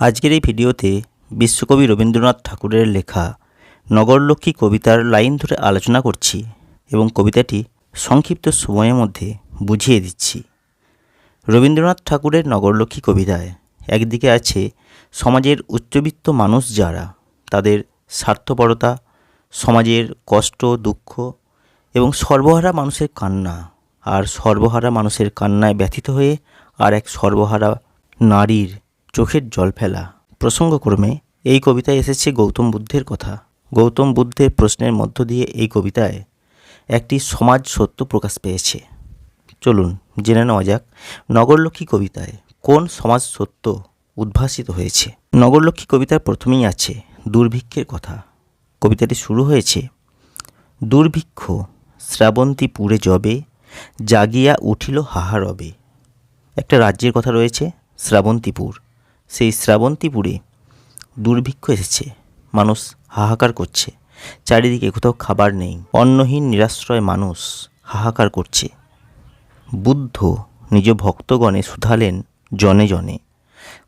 আজকের এই ভিডিওতে বিশ্বকবি রবীন্দ্রনাথ ঠাকুরের লেখা নগরলক্ষ্মী কবিতার লাইন ধরে আলোচনা করছি এবং কবিতাটি সংক্ষিপ্ত সময়ের মধ্যে বুঝিয়ে দিচ্ছি। রবীন্দ্রনাথ ঠাকুরের নগরলক্ষ্মী কবিতায় একদিকে আছে সমাজের উচ্চবিত্ত মানুষ যারা, তাদের স্বার্থপরতা, সমাজের কষ্ট, দুঃখ এবং সর্বহারা মানুষের কান্না আর সর্বহারা মানুষের কান্নায় ব্যথিত হয়ে আর এক সর্বহারা নারীর চোখের জল ফেলা। প্রসঙ্গক্রমে, এই কবিতায় এসেছে গৌতম বুদ্ধের কথা। গৌতম বুদ্ধের প্রশ্নের মধ্য দিয়ে এই কবিতায় একটি সমাজ সত্য প্রকাশ পেয়েছে। চলুন, জেনে নেওয়া যাক নগরলক্ষ্মী কবিতায় কোন সমাজ সত্য উদ্ভাসিত হয়েছে। নগরলক্ষ্মী কবিতার প্রথমেই আছে দুর্ভিক্ষের কথা। কবিতাটি শুরু হয়েছে, দুর্ভিক্ষ, শ্রাবন্তী পুরে যবে জাগিয়া উঠিল হাহারবে। একটা রাজ্যের কথা রয়েছে শ্রাবন্তীপুর সেই শ্রাবন্তীপুরে দুর্ভিক্ষ এসেছে। মানুষ হাহাকার করছে। চারিদিকে কোথাও খাবার নেই। অন্নহীন নিরাশ্রয় মানুষ হাহাকার করছে। বুদ্ধ নিজ ভক্তগণে শুধালেন জনে জনে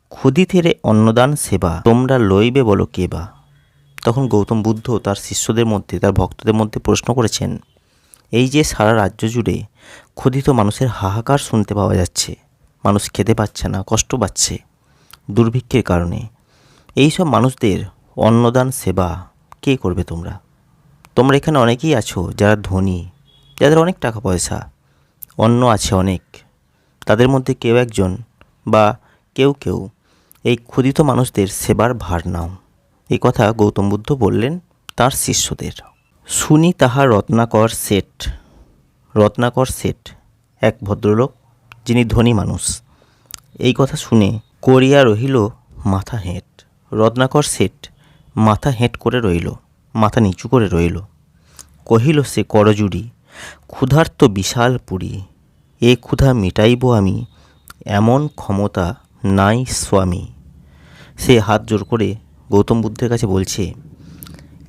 ক্ষুদি থেরে অন্নদান সেবা, তোমরা লইবে বলো কেবা তখন গৌতম বুদ্ধ তার শিষ্যদের মধ্যে, তার ভক্তদের মধ্যে প্রশ্ন করেছেন, এই যে সারা রাজ্য জুড়ে ক্ষুধিত মানুষের হাহাকার শুনতে পাওয়া যাচ্ছে, মানুষ খেতে পাচ্ছে না, কষ্ট পাচ্ছে দুর্ভিক্ষের কারণে। এই সব মানুষদের অন্নদান সেবা কে করবে তোমরা? তোমরা এখানে অনেকেই আছো যারা ধনী, যাদের অনেক টাকা পয়সা অন্ন আছে অনেক। তাদের মধ্যে কেউ একজন বা কেউ কেউ এই ক্ষুদিত মানুষদের সেবার ভার নাও। এই কথা গৌতম বুদ্ধ বললেন তার শিষ্যদের। শুনি তাহার রত্নাকর সেট রত্নাকর সেট এক ভদ্রলোক যিনি ধনী মানুষ। এই কথা শুনে করিয়া রহিল মাথা হেঁট। রত্নাকর সেট মাথা হেঁট করে রইল, মাথা নিচু করে রইল। কহিল সে করজুড়ি, ক্ষুধার্ত বিশাল পুরী, এ ক্ষুধা মিটাইব আমি, এমন ক্ষমতা নাই স্বামী। সে হাত জোর করে গৌতম বুদ্ধের কাছে বলছে,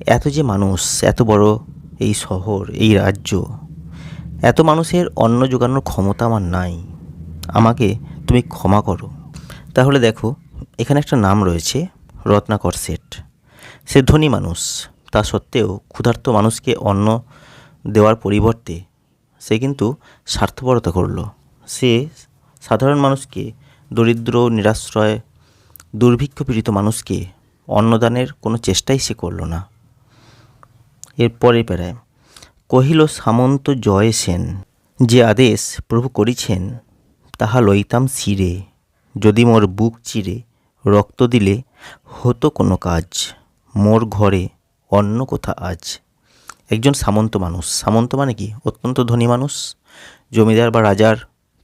এত যে মানুষ, এত বড় এই শহর, এই রাজ্য, এত মানুষের অন্ন জোগানোর ক্ষমতা আমার নাই। আমাকে তুমি ক্ষমা করো। তাহলে দেখো, এখানে একটা নাম রয়েছে, রত্নাকর সেট সে ধনী মানুষ, তা সত্ত্বেও ক্ষুধার্ত মানুষকে অন্ন দেওয়ার পরিবর্তে সে কিন্তু স্বার্থপরতা করল। সে সাধারণ মানুষকে, দরিদ্র, নিরাশ্রয় দুর্ভিক্ষ পীড়িত মানুষকে অন্নদানের কোনো চেষ্টাই সে করল না। এরপরে পেরায় কহিল, সামন্ত জয় সেন, যে আদেশ প্রভু করিছেন, তাহা লইতাম শিরে। যদি মোর বুক চিরে রক্ত দিলে হতো কোনো কাজ, মোর ঘরে অন্য কোথা আজ? একজন সামন্ত মানুষ। সামন্ত মানে কি? অত্যন্ত ধনী মানুষ, জমিদার বা রাজার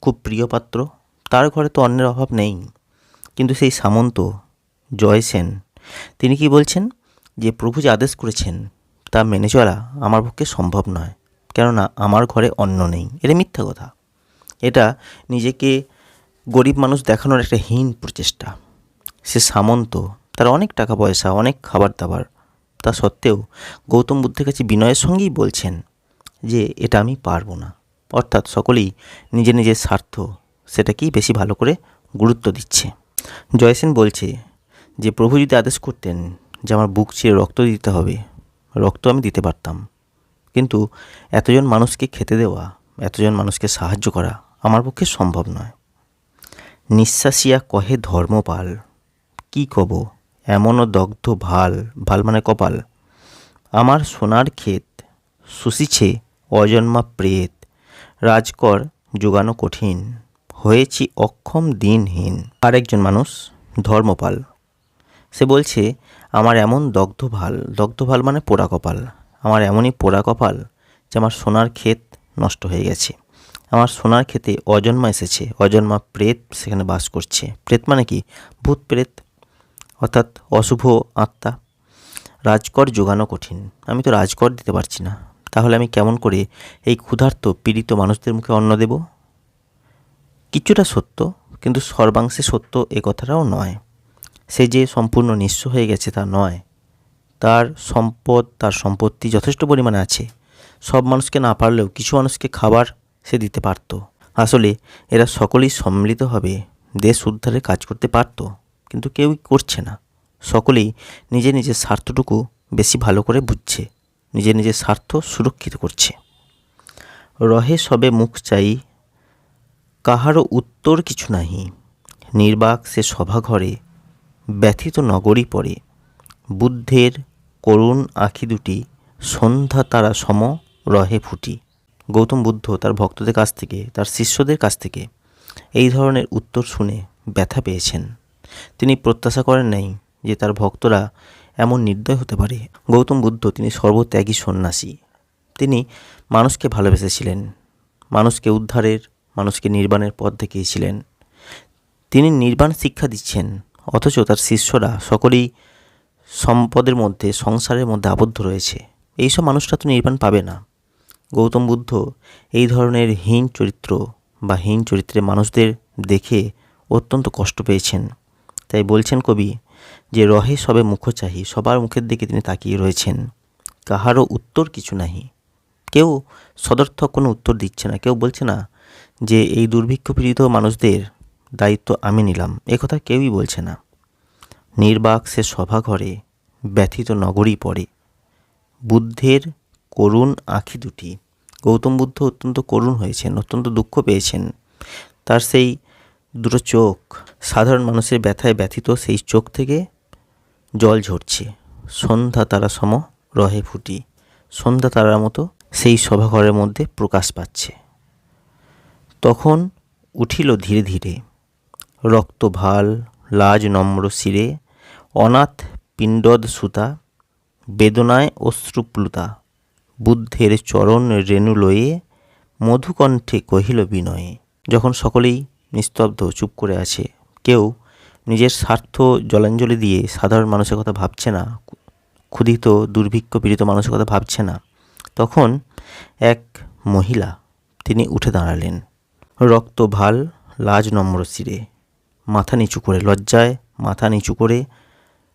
খুব প্রিয় পাত্র। তার ঘরে তো অন্যের অভাব নেই। কিন্তু সেই সামন্ত জয় সেন, তিনি কি বলছেন? যে প্রভু যে আদেশ করেছেন, তা মেনে চলা আমার পক্ষে সম্ভব নয়। কেননা আমার ঘরে অন্ন নেই। এটা মিথ্যা কথা। এটা নিজেকে গরিব মানুষ দেখানোর একটা হীন প্রচেষ্টা। সে সামন্ত, তার অনেক টাকা পয়সা, অনেক খাবার দাবার তা সত্ত্বেও গৌতম বুদ্ধের কাছে বিনয়ের সঙ্গেই বলছেন যে, এটা আমি পারব না। অর্থাৎ সকলেই নিজের নিজের স্বার্থ সেটাকেই বেশি ভালো করে গুরুত্ব দিচ্ছে। জয়সেন বলছে যে, প্রভু যদি আদেশ করতেন যে, আমার বুক চেয়ে রক্ত দিতে হবে, রক্ত আমি দিতে পারতাম। কিন্তু এতজন মানুষকে খেতে দেওয়া, এতজন মানুষকে সাহায্য করা আমার পক্ষে সম্ভব নয়। নিঃশ্বাসিয়া কহে ধর্মপাল, কি কব? এমনও দগ্ধ ভালো ভালো মানে কপাল। আমার সোনার ক্ষেত শুষিছে অজন্মা প্রেত। রাজকর যোগানো কঠিন, হয়েছি অক্ষম দিনহীন। আরেকজন মানুষ, ধর্মপাল, সে বলছে, আমার এমন দগ্ধ ভালো দগ্ধ ভালো মানে পোড়া কপাল। আমার এমনই পোড়া কপাল যে আমার সোনার ক্ষেত নষ্ট হয়ে গেছে। আমার সোনার ক্ষেতে অজন্মা এসেছে, অজন্মা প্রেত সেখানে বাস করছে। প্রেত মানে কি? ভূত প্রেত, অর্থাৎ অশুভ আত্মা। রাজকর যোগানো কঠিন। আমি তো রাজকর দিতে পারছি না। তাহলে আমি কেমন করে এই ক্ষুধার্ত, পীড়িত মানুষদের মুখে অন্ন দেব? কিছুটা সত্য, কিন্তু সর্বাংশে সত্য এ কথাটাও নয়। সে যে সম্পূর্ণ নিঃস্ব হয়ে গেছে তা নয়। তার সম্পদ, তার সম্পত্তি যথেষ্ট পরিমাণে আছে। সব মানুষকে না পারলেও কিছু মানুষকে খাবার সে দিতে পারত। আসলে এরা সকলেই সম্মিলিতভাবে দেশ উদ্ধারে কাজ করতে পারত, কিন্তু কেউই করছে না। সকলেই নিজের নিজের স্বার্থটুকু বেশি ভালো করে বুঝছে নিজের নিজের স্বার্থ সুরক্ষিত করছে। রহে সবে মুখ চাই, কাহারও উত্তর কিছু নাহি। নির্বাক সে সভাঘরে, ব্যথিত নগরী পড়ে বুদ্ধের করুণ আঁখি দুটি সন্ধ্যা তারা সম রহে ফুটি। গৌতম বুদ্ধ তার ভক্তদের কাছ থেকে, তার শিষ্যদের কাছ থেকে এই ধরনের উত্তর শুনে ব্যথা পেয়েছেন। তিনি প্রত্যাশা করেন নাই যে তার ভক্তরা এমন নির্দয় হতে পারে। গৌতম বুদ্ধ তিনি সর্বত্যাগী সন্ন্যাসী। তিনি মানুষকে ভালোবেসেছিলেন, মানুষকে উদ্ধারের, মানুষকে নির্বাণের পথ দেখিয়েছিলেন। তিনি নির্বাণ শিক্ষা দিচ্ছেন, অথচ তার শিষ্যরা সকলেই সম্পদের মধ্যে, সংসারের মধ্যে আবদ্ধ রয়েছে। এইসব মানুষরা তো নির্বাণ পাবে না। গৌতম বুদ্ধ এই ধরনের হীন চরিত্র বা হীন চরিত্রের মানুষদের দেখে অত্যন্ত কষ্ট পেয়েছেন। তাই বলছেন কবি যে, রহে সবে মুখ চাহি, সবার মুখের দিকে তিনি তাকিয়ে রয়েছেন। কাহারও উত্তর কিছু নাহি। কেউ সদর্থক কোনো উত্তর দিচ্ছে না। কেউ বলছে না যে, এই দুর্ভিক্ষ পীড়িত মানুষদের দায়িত্ব আমি নিলাম। একথা কেউই বলছে না। নির্বাক সে সভাঘরে ব্যথিত নগরী পড়ে। বুদ্ধের করুণ আঁখি দুটি। গৌতম বুদ্ধ অত্যন্ত করুণ হয়েছেন, অত্যন্ত দুঃখ পেয়েছেন। তার সেই দুটো চোখ, সাধারণ মানুষের ব্যথায় ব্যথিত সেই চোখ থেকে জল ঝরছে। সন্ধ্যা তারা সম রহে ফুটি। সন্ধ্যা তারার মতো সেই সভাঘরের মধ্যে প্রকাশ পাচ্ছে। তখন উঠিল ধীরে ধীরে। রক্ত ভালো, লাজ নম্র শিরে, অনাথ পিণ্ডদ সুতা, বেদনায় অশ্রুপ্লুতা। বুদ্ধের চরণ রেণু লয়ে মধুকণ্ঠে কহিল বিনয়ে, যখন সকলেই নিস্তব্ধ, চুপ করে আছে, কেউ নিজের স্বার্থ জলাঞ্জলি দিয়ে সাধারণ মানুষের কথা ভাবছে না, ক্ষুধিত, দুর্ভিক্ষ পীড়িত মানুষের কথা ভাবছে না, তখন এক মহিলা তিনি উঠে দাঁড়ালেন, রক্ত ভালো, লাজ নম্র শিরে, মাথা নিচু করে, লজ্জায় মাথা নিচু করে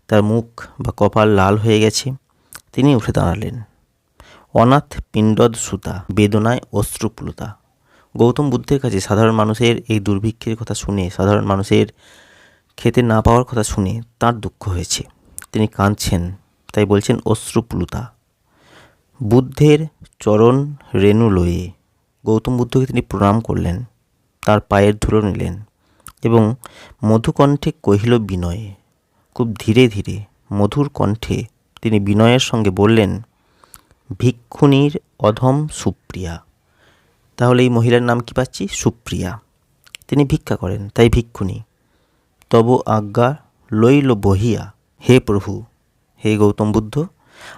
তার মুখ বা কপাল লাল হয়ে গেছে, তিনি উঠে দাঁড়ালেন। অনাথ পিণ্ডদ সুতা, বেদনায় অশ্রুপ্লুতা। গৌতম বুদ্ধের কাছে সাধারণ মানুষের এই দুর্ভিক্ষের কথা শুনে, সাধারণ মানুষের খেতে না পাওয়ার কথা শুনে তার দুঃখ হয়েছে। তিনি কাঁদছেন, তাই বলছেন অশ্রুপ্লুতা। বুদ্ধের চরণ রেণু লয়ে গৌতম বুদ্ধকে তিনি প্রণাম করলেন, তার পায়ের ধুলো নিলেন এবং মধুকণ্ঠে কহিল বিনয়ে। খুব ধীরে ধীরে মধুর কণ্ঠে তিনি বিনয়ের সঙ্গে বললেন ভিক্ষুণীর অধম সুপ্রিয়া। তাহলে এই মহিলার নাম কি পাচ্ছি? সুপ্রিয়া। তিনি ভিক্ষা করেন, তাই ভিক্ষুণী। তব আজ্ঞা লইল বহিয়া, হে প্রভু, হে গৌতম বুদ্ধ,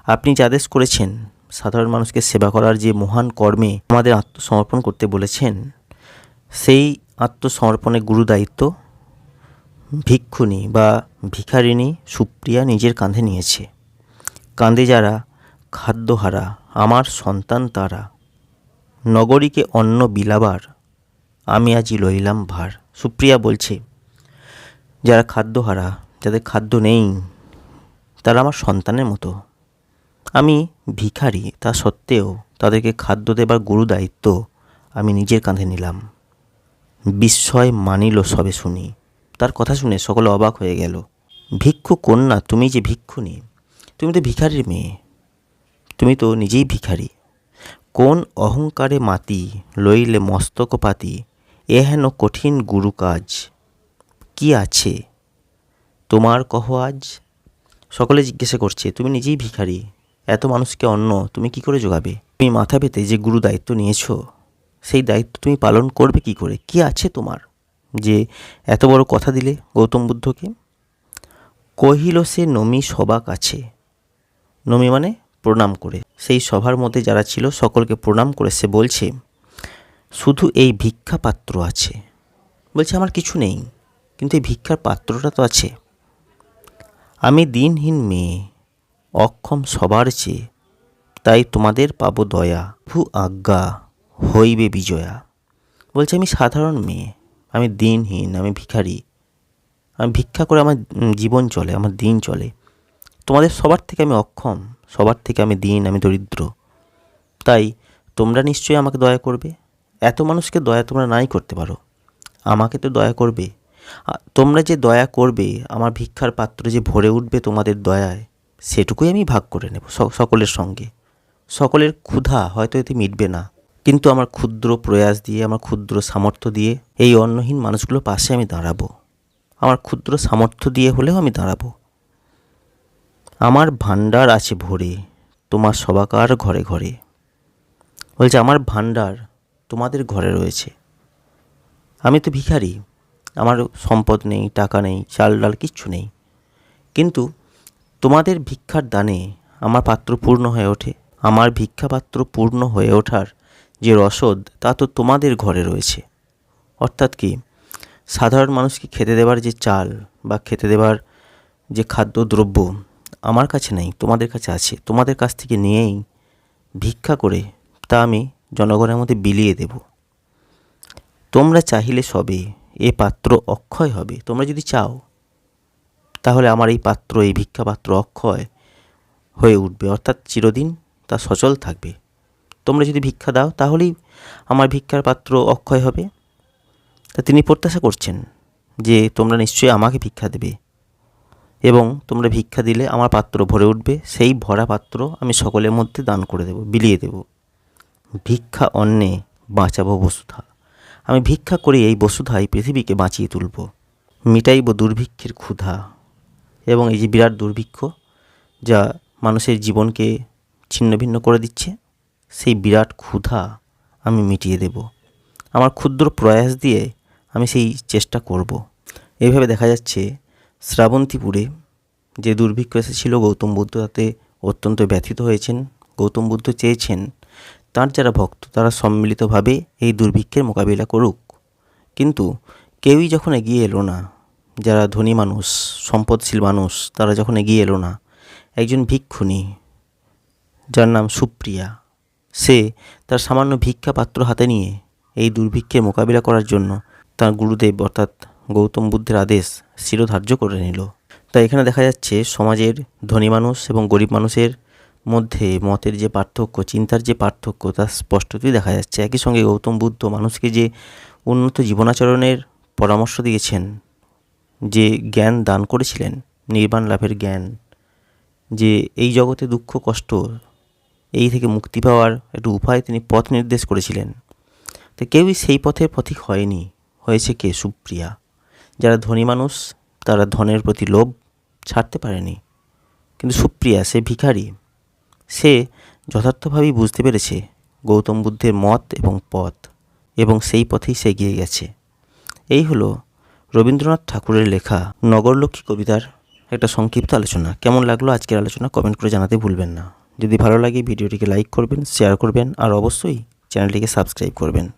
আপনি যে আদেশ করেছেন, সাধারণ মানুষকে সেবা করার যে মহান কর্মে আমাদের আত্মসমর্পণ করতে বলেছেন, সেই আত্মসমর্পণের গুরু দায়িত্ব ভিক্ষুণী বা ভিখারিণী সুপ্রিয়া নিজের কাঁধে নিয়েছে। কাঁধে যারা খাদ্যহারা, আমার সন্তান তারা। নগরীকে অন্ন বিলাবার, আমি আজি লইলাম ভার। সুপ্রিয়া বলছে, যারা খাদ্যহারা, যাদের খাদ্য নেই, তারা আমার সন্তানের মতো। আমি ভিখারি, তা সত্ত্বেও তাদেরকে খাদ্য দেবার গুরু দায়িত্ব আমি নিজের কাঁধে নিলাম। বিস্ময় মানিল সবে শুনি। তার কথা শুনে সকলে অবাক হয়ে গেল। ভিক্ষু কন্যা, তুমি যে ভিক্ষুনি তুমি তো ভিখারির মেয়ে। তুমি তো নিজেই ভিখারি। কোন অহংকারে মাতি লইলে মস্তক পাতি, এ হেন কঠিন গুরু কাজ। কি আছে? তোমার কহ আজ? সকলে জিজ্ঞাসা করছে, তুমি নিজেই ভিখারি, এত মানুষকে অন্ন তুমি কি করে যোগাবে তুমি মাথা পেতে যে গুরু দায়িত্ব নিয়েছো, সেই দায়িত্ব তুমি পালন করবে কি করে? কি আছে তোমার? যে এত বড় কথা দিলে গৌতম বুদ্ধকে? কহিল সে নমি সবা কাছে নমি মানে প্রণাম করে। সেই সভার মধ্যে যারা ছিল, সকলকে প্রণাম করে সে বলছে, শুধু এই ভিক্ষা পাত্র আছে। বলছে, আমার কিছু নেই, কিন্তু এই ভিক্ষার পাত্রটা তো আছে। আমি দিনহীন মেয়ে, অক্ষম সবার চেয়ে, তাই তোমাদের পাবো দয়া, ভু আজ্ঞা হইবে বিজয়া। বলছে, আমি সাধারণ মেয়ে, আমি দিনহীন, আমি ভিখারি, আমি ভিক্ষা করে আমার জীবন চলে, আমার দিন চলে। তোমাদের সবার থেকে আমি অক্ষম সবার থেকে আমি দিন, আমি দরিদ্র। তাই তোমরা নিশ্চয়ই আমাকে দয়া করবে। এত মানুষকে দয়া তোমরা নাই করতে পারো। আমাকে তো দয়া করবে। তোমরা যে দয়া করবে, আমার ভিক্ষার পাত্র যে ভরে উঠবে তোমাদের দয়ায়, সেটুকুই আমি ভাগ করে নেব সকলের সঙ্গে। সকলের ক্ষুধা হয়তো এতে মিটবে না। কিন্তু আমার ক্ষুদ্র প্রয়াস দিয়ে, আমার ক্ষুদ্র সামর্থ্য দিয়ে, এই অন্নহীন মানুষগুলোর পাশে আমি দাঁড়াবো। আমার ক্ষুদ্র সামর্থ্য দিয়ে হলেও আমি দাঁড়াবো। আমার ভাণ্ডার আছে ভরে, তোমার সবাকার ঘরে ঘরে। বলছে, আমার ভাণ্ডার তোমাদের ঘরে রয়েছে। আমি তো ভিখারি, আমার সম্পদ নেই, টাকা নেই, চাল ডাল কিচ্ছু নেই। কিন্তু তোমাদের ভিক্ষার দানে আমার পাত্র পূর্ণ হয়ে ওঠে। আমার ভিক্ষা পাত্র পূর্ণ হয়ে ওঠার যে রসদ, তা তো তোমাদের ঘরে রয়েছে। অর্থাৎ কি, সাধারণ মানুষকে খেতে দেবার যে চাল বা খেতে দেবার যে খাদ্যদ্রব্য আমার কাছে নেই, তোমাদের কাছে আছে। তোমাদের কাছ থেকে নিয়েই ভিক্ষা করে তা আমি জনগণের মধ্যে বিলিয়ে দেব। তোমরা চাহিলে সবে এ পাত্র অক্ষয় হবে। তোমরা যদি চাও, তাহলে আমার এই পাত্র, এই ভিক্ষা পাত্র অক্ষয় হয়ে উঠবে। অর্থাৎ চিরদিন তা সচল থাকবে। তোমরা যদি ভিক্ষা দাও, তাহলেই আমার ভিক্ষার পাত্র অক্ষয় হবে। তা তিনি প্রত্যাশা করছেন যে তোমরা নিশ্চয়ই আমাকে ভিক্ষা দেবে। এবং তোমরা ভিক্ষা দিলে আমার পাত্র ভরে উঠবে, সেই ভরা পাত্র আমি সকলের মধ্যে দান করে দেব, বিলিয়ে দেব। ভিক্ষা অন্নে বাঁচাবো বসুধা। আমি ভিক্ষা করে এই বসুধাই পৃথিবীকে বাঁচিয়ে তুলব। মিটাইব দুর্ভিক্ষের ক্ষুধা। এবং এই যে বিরাট দুর্ভিক্ষ, যা মানুষের জীবনকে ছিন্নভিন্ন করে দিচ্ছে, সেই বিরাট ক্ষুধা আমি মিটিয়ে দেব। আমার ক্ষুদ্র প্রয়াস দিয়ে আমি সেই চেষ্টা করব। এইভাবে দেখা যাচ্ছে শ্রাবন্তীপুরে যে দুর্ভিক্ষ এসেছিল, গৌতম বুদ্ধ তাতে অত্যন্ত ব্যথিত হয়েছেন। গৌতম বুদ্ধ চেয়েছেন তার যারা ভক্ত, তারা সম্মিলিতভাবে এই দুর্ভিক্ষের মোকাবিলা করুক। কিন্তু কেউই যখন এগিয়ে এলো না, যারা ধনী মানুষ, সম্পদশীল মানুষ, তারা যখন এগিয়ে এলো না, একজন ভিক্ষুণী যার নাম সুপ্রিয়া, সে তার সামান্য ভিক্ষা পাত্র হাতে নিয়ে এই দুর্ভিক্ষের মোকাবিলা করার জন্য তার গুরুদেব অর্থাৎ গৌতম বুদ্ধের আদেশ শিরোধার্য করে নিল। তাই এখানে দেখা যাচ্ছে সমাজের ধনী মানুষ এবং গরিব মানুষের মধ্যে মতের যে পার্থক্য, চিন্তার যে পার্থক্য তা স্পষ্টতই দেখা যাচ্ছে। একই সঙ্গে গৌতম বুদ্ধ মানুষকে যে উন্নত জীবনাচরণের পরামর্শ দিয়েছেন, যে জ্ঞান দান করেছিলেন, নির্বাণ লাভের জ্ঞান, যে এই জগতে দুঃখ, কষ্ট, এই থেকে মুক্তি পাওয়ার একটু উপায় তিনি পথ নির্দেশ করেছিলেন। তো কেউই সেই পথের পথিক হয়নি, হয়েছে কে? সুপ্রিয়া। যারা ধনী মানুষ, তারা ধনের প্রতি লোভ ছাড়তে পারেনি। কিন্তু সুপ্রিয়া, সে ভিখারি। সে যথার্থভাবেই বুঝতে পেরেছে গৌতম বুদ্ধের মত এবং পথ, এবং সেই পথেই সে এগিয়ে গেছে। এই হলো রবীন্দ্রনাথ ঠাকুরের লেখা নগরলক্ষ্মী কবিতার একটা সংক্ষিপ্ত আলোচনা। কেমন লাগল আজকের আলোচনা কমেন্ট করে জানাতে ভুলবেন না। যদি ভালো লাগে, ভিডিওটিকে লাইক করবেন, শেয়ার করবেন, আর অবশ্যই চ্যানেলটিকে সাবস্ক্রাইব করবেন।